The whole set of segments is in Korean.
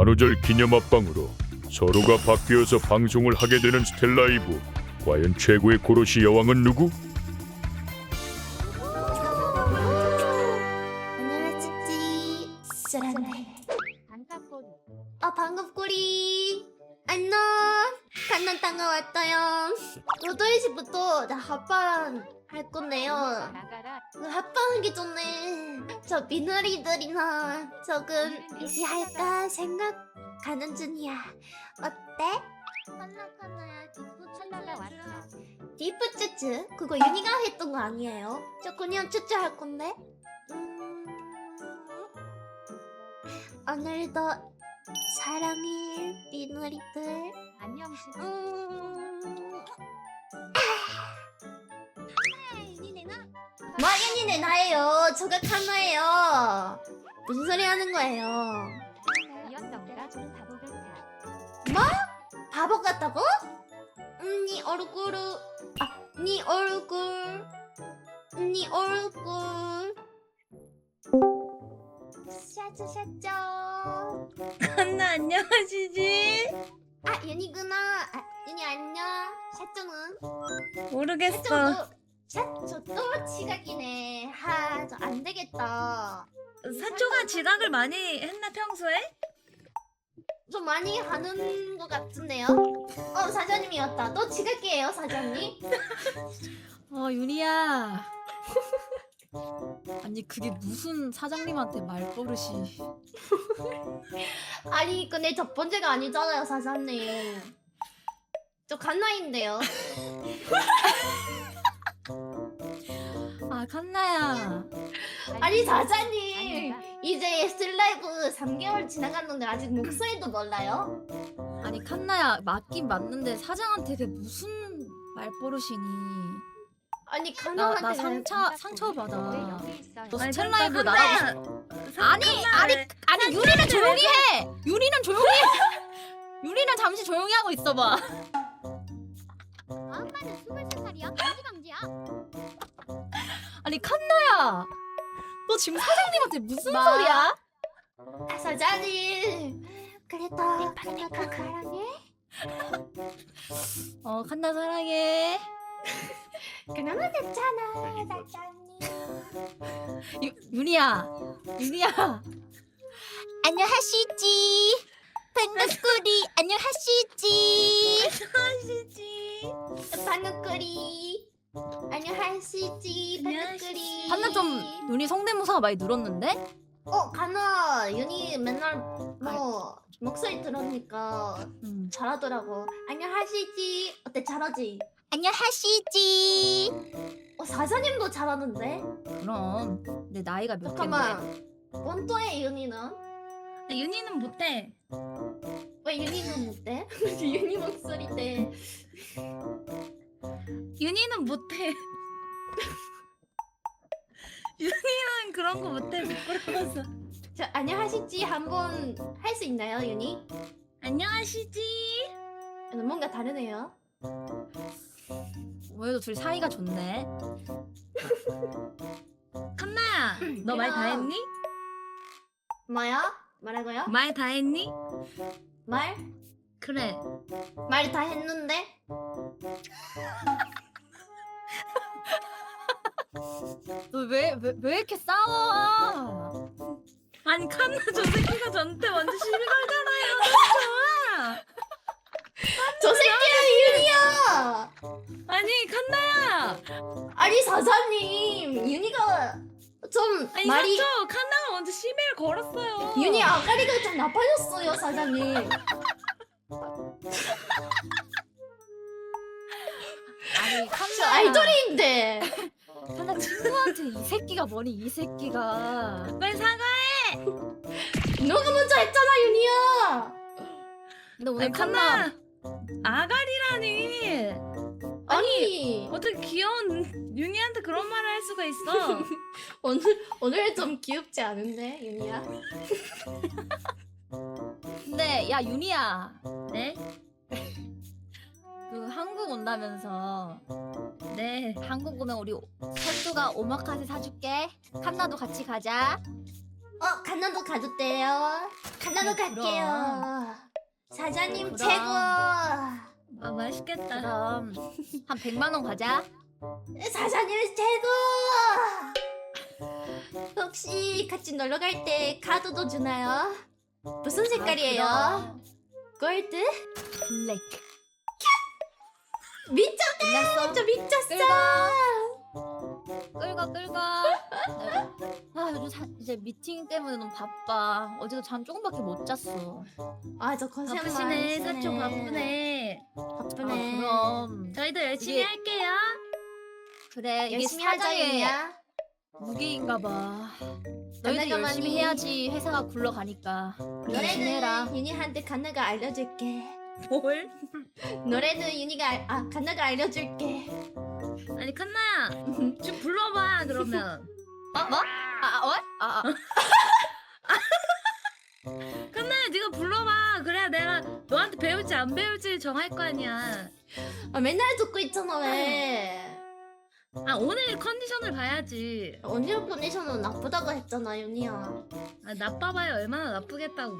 만우절 기념 합방으로 서로가 바뀌어서 방송을 하게 되는 스텔라이브. 과연 최고의 고로시 여왕은 누구? 아 반갑구리. 안녕. 간난 땅가 왔어요. 8시부터 나 합방 할 건데요. 그 합방하기 전에 저 미나리들이나 조금 얘기할까 생각하는 중이야. 어때? 탈락하나야 찰나가 왔어. 디프 쭈쭈 그거 윤희가 했던 거 아니에요? 저 그냥 쭈쭈 할 건데. 음... 오늘도 사랑해 미누리들. 안녕 시 음... 마연이네 나예요 저가 카나예요. 무슨 소리 하는 거예요? 좀 바보 같아 바보 같다고? 음, 네 얼굴. 아, 네 얼굴. 네 얼굴. 샤쭈 샤쭈 한나 안녕하시지? 아 윤희구나. 아, 윤희 안녕. 샤쭈는 모르겠어. 샤쭈도 샤쭈 또 지각이네. 하 저 안 되겠다. 사초가 지각을 많이 했나 평소에? 좀 많이 하는 것 같은데요? 어 사장님이 왔다. 또 지각이에요 사장님? 어 윤희야. 아니 그게 무슨 사장님한테 말버릇이 아니 근데 첫 번째가 아니잖아요 사장님. 저 갓나인데요 아 칸나야. 아니 사장님. 이제 슬라이브 3개월 지나갔는데 아직 목소리도 몰라요? 아니 칸나야 맞긴 맞는데 사장한테 그게 무슨 말버릇이니? 아니 나, 나 상처 상처 받아. 너 아니, 스텔 라이브 잠깐, 나랑 한나, 아니 아니 아니 유리는 조용히 해. 유리는 조용히 해. 유리는 잠시 조용히 하고 있어봐. 아빠는 23살이야? 감지 감지야? 아니 칸나야? 너 지금 사장님한테 무슨 마. 소리야? 아, 사장님. 그래도 칸나도 사랑해? 어 칸나 사랑해? 그나마 됐잖아 사장님. 유, 윤희야 윤희야. 안녕하시지. 반갑구리 안녕하시지. 하시지. 반갑구리 안녕하시지 반갑구리 한나 좀 윤희 성대모사가 많이 늘었는데? 어 가나 윤희 맨날 뭐 목소리 들으니까 음. 잘하더라고. 안녕하시지. 어때 잘하지? 안녕하시지. 어 사장님도 잘하는데? 그럼. 내 나이가 몇 갠데? 잠깐만. 본토의 윤희는? 윤희는 못해. 왜 윤희는 못해? 윤희 목소리 때 윤희는 못해. 윤희는 그런 거 못해 부끄러워서. 저 안녕하시지 한번 할 수 있나요 윤희 안녕하시지. 뭔가 다르네요 오늘도 둘이 사이가 좋네. 칸나야, 너 말다 야. 했니? 뭐야 뭐라고요 말 다 했니? 말 그래. 말 다 했는데 너왜왜 왜 이렇게 싸워? 아니 칸나 저 새끼가 저한테 먼저 시비 걸잖아요. 좋아. 저 새끼야 윤희야 아니 칸나야. 아니 사장님 윤희가 좀 아니 말이 사초 칸나가 먼저 시비를 걸었어요. 윤희 아가리가 좀 나빠졌어요 사장님 아니 저 칸나 아이돌인데 칸나 친구한테 이 새끼가 뭐니 이 새끼가. 빨리 사과해. 너가 먼저 했잖아 윤희야 근데 오늘 아니 칸나 칸나 아가리라니. 아니 어떻게 귀여운 윤희한테 그런 말을 할 수가 있어? 오늘 오늘 좀 귀엽지 않은데 윤희야 근데 야 윤희야 네? 그 한국 온다면서 네. 한국 오면 우리 선주가 오마카세 사줄게. 칸나도 같이 가자. 어 갓나도 가도 돼요. 갓나도 네, 갈게요. 사장님 그럼. 최고. 아 맛있겠다. 그럼 한 100만 원 가자. 사장님 최고. 혹시 같이 놀러 갈 때 카드도 주나요? 무슨 색깔이에요? 아, 골드? 블랙. 미쳤다. 끝났어? 저 미쳤어. 끌고 끌고. 아 요즘 사, 이제 미팅 때문에 너무 바빠. 어제도 잠 조금밖에 못 잤어. 아저 고생 바쁘시네. 많으시네. 사촌 바쁘네. 바쁘네. 아, 그럼 저희도 열심히 이게- 할게요. 그래 이게 열심히 하자 사장의 윤이야. 무게인가 봐. 너희도 열심히 해야지 회사가 굴러가니까. 열심히 해라. 노래는 윤이한테 갓나가 알려줄게. 뭘? 노래는 윤이가 알, 아 갓나가 알려줄게. 아니 칸나야 좀 불러봐 그러면. 어? 뭐? 아, 아, 어? 아, 아. 칸나야 네가 불러봐. 그래야 내가 너한테 배울지 안 배울지 정할 거 아니야. 아 맨날 듣고 있잖아 왜? 아 오늘 컨디션을 봐야지. 언니 컨디션은 나쁘다고 했잖아 윤이야. 아, 나빠봐야 얼마나 나쁘겠다고.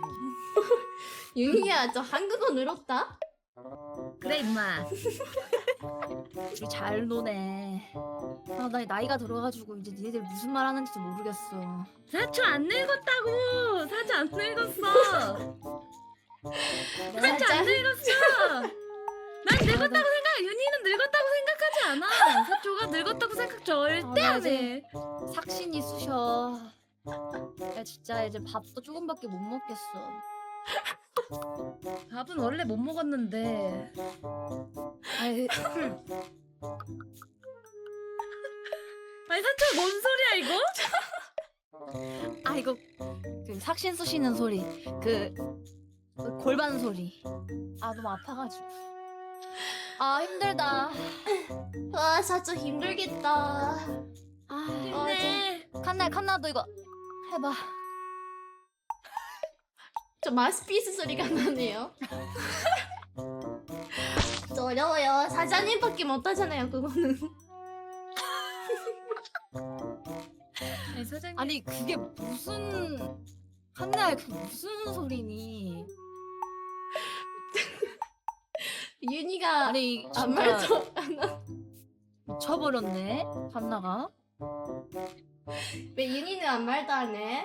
윤이야 저 한국어 늘었다? 그래 임마. 우리 잘 노네. 아, 나 나이가 들어가지고 이제 니네들 무슨 말 하는지도 모르겠어. 사초 안 늙었다고. 사초 안 늙었어. 사초 안 늙었어. 난 늙었다고 생각. 윤희는 늙었다고 생각 하지 않아. 사초가 늙었다고 생각 절대 아, 안 해. 삭신이 쑤셔. 야 진짜 이제 밥도 조금밖에 못 먹겠어. 밥은 원래 못 먹었는데. 아이, 아니 사초 뭔 소리야 이거? 아 이거 그 삭신 쑤시는 소리, 그, 그 골반 소리. 아 너무 아파가지고. 아 힘들다. 와 사주 힘들겠다. 아, 힘내. 칸나 칸나도 이거 해봐. 저 마스피스 소리가 나네요. 저 어려워요. 사장님밖에 못하잖아요 그거는. 아니 사장님. 아니 그게 무슨 칸나야 그 무슨 소리니? 윤이가 아니 안 진짜 말도 미쳐버렸네 칸나가. 왜 윤이는 안 말도 안 해?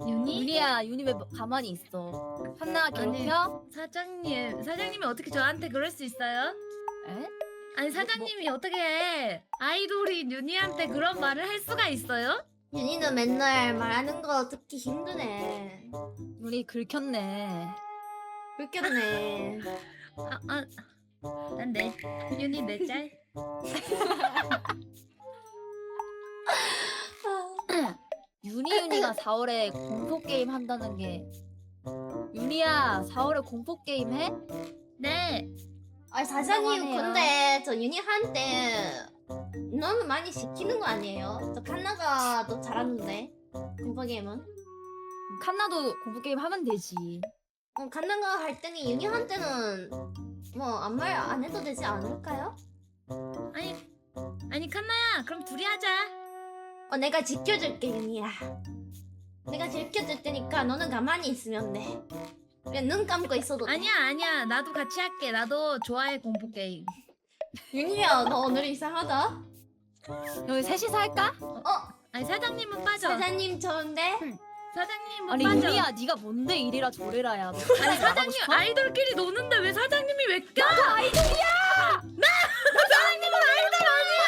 윤희? 윤이야 윤이 왜 가만히 있어? 칸나 괴롭혀? 사장님. 사장님이 어떻게 저한테 그럴 수 있어요? 에? 아니 사장님이 어떻게 아이돌이 윤희한테 그런 말을 할 수가 있어요? 윤이는 맨날 말하는 거 듣기 힘드네. 윤이 긁혔네. 웃겼네. 아, 아, 난 내 윤희 내 짤. 윤이 윤이가 4월에 공포 게임 한다는 게 윤이야 4월에 공포 게임 해? 네. 아 사장님. 근데 저 윤이한테 너무 많이 시키는 거 아니에요? 저 칸나가 더 잘하는데 공포 게임은 칸나도 공포 게임 하면 되지. 어, 칸나가 할 때는 뭐 아무 말 안 해도 되지 않을까요? 아니, 아니 칸나야, 그럼 둘이 하자. 어 내가 지켜줄게 윤이야 내가 지켜줄 테니까 너는 가만히 있으면 돼 그냥 눈 감고 있어도 돼 아니야, 아니야. 나도 같이 할게. 나도 좋아해 공포 게임. 윤이야 너 오늘 이상하다 여기 셋이서 할까? 어 아니 사장님은 빠져. 사장님 좋은데? 사장님은 아니 빠져. 윤이야 네가 뭔데 이래라 저래라야. 너 아니 사장님? 아이돌끼리 노는데 왜 사장님이 왜 껴? 나도 아이돌이야. 나, 나 사장님은 아이돌 아니야.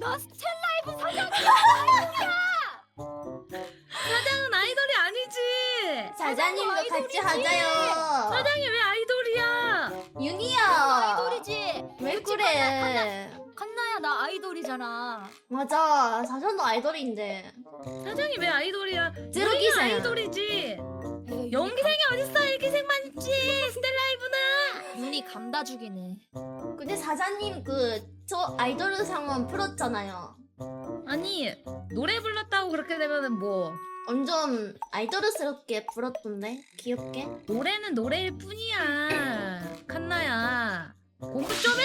나 스텔라이브 사장. 사장은 아이돌이 아니지. 사장님도 같이. 하자요 아이돌이잖아. 맞아 사장도 아이돌인데 사장이 왜 아이돌이야? 제로 우리가 기생. 아이돌이지. 연기생이 어딨어? 일기생만 있지. 스텔라이브는. 윤이 감다 죽이네. 근데 사장님 그 저 아이돌 상은 풀었잖아요 아니 노래 불렀다고 그렇게 되면은 뭐 완전 아이돌스럽게 불었던데 귀엽게 노래는 노래일 뿐이야. 칸나야. 공부 좀 해.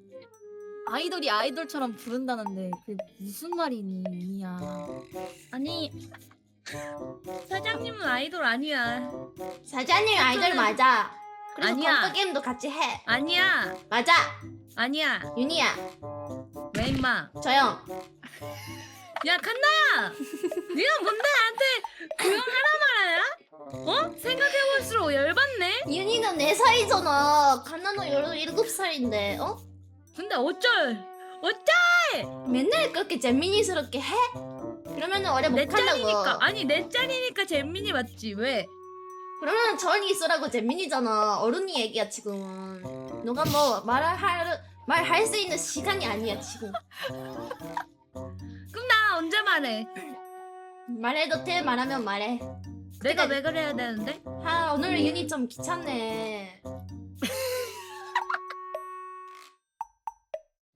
아이돌이 아이돌처럼 부른다는데 그게 무슨 말이니 이야 아니 사장님은 아이돌 아니야. 사장님 아이돌 맞아. 그래서 아니야. 공포 게임도 같이 해. 아니야. 맞아. 아니야. 윤희야, 왜 임마? 조용. 야 칸나야. 네가 뭔데 나한테 조용하라 말아야? 어? 생각해볼수록 열받네. 윤희는 4살이잖아. 갓나는 17살인데, 어? 근데 어쩔? 어쩔? 맨날 그렇게 재민이스럽게 해? 그러면은 오래 내못 한다고. 짤이니까. 아니 내 짤이니까 재민이 맞지 왜? 그러면 전이 있으라고 재민이잖아. 어른이 얘기야 지금은. 너가 뭐 말을 할 말할 수 있는 시간이 아니야 지금. 그럼 나 언제 말해? 말해도 돼 말하면 말해. 내가 왜 그래야 되는데? 아 오늘 윤희 좀 귀찮네.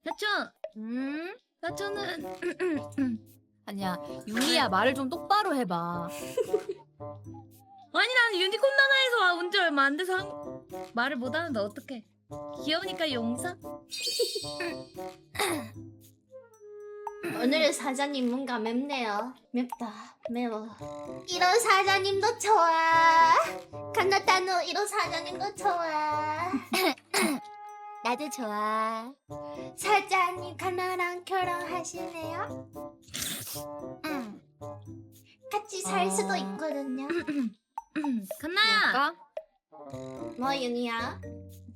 사초. 음? 사초는 아니야 윤희야 말을 좀 똑바로 해봐 아니 나는 유니콘 나나에서 온 지 얼마 안 돼서 한... 말을 못 하는데 어떡해? 귀여우니까 용서? 오늘 사장님 뭔가 맵네요. 맵다. 매워. 이런 사장님도 좋아. 칸나타노 이런 사장님도 좋아. 나도 좋아 사장님 칸나랑 결혼하실래요? 응 같이 살 수도 어. 있거든요. 칸나야! 뭘까? 뭐 윤희야?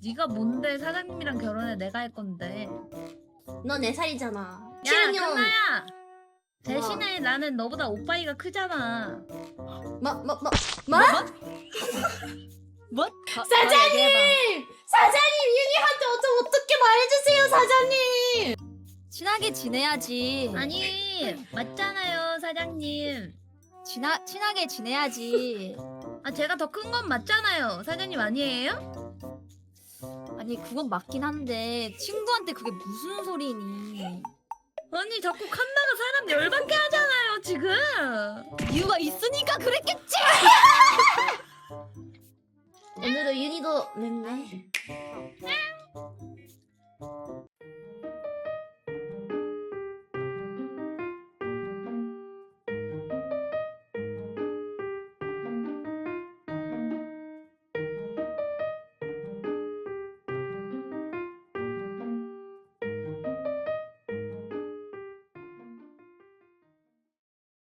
네가 뭔데 사장님이랑 결혼해 내가 할 건데 너 4살이잖아. 야 7년. 칸나야! 대신에 나는 너보다 오빠이가 크잖아 뭐, 뭐, 뭐, 뭐? 뭐? 더- 더 사장님! 얘기해봐. 사장님 사장님, 어쩜 어떻게 말해주세요 사장님 친하게 지내야지. 아니 맞잖아요 사장님. 친하, 친하게 지내야지. 아 제가 더 큰 건 맞잖아요 사장님 아니에요? 아니, 그건 맞긴 한데, 친구한테 그게 무슨 소리니. 언니 자꾸 칸나가 사람 열받게 하잖아요 지금. 이유가 있으니까 그랬겠지! 오늘도 윤희도 냈네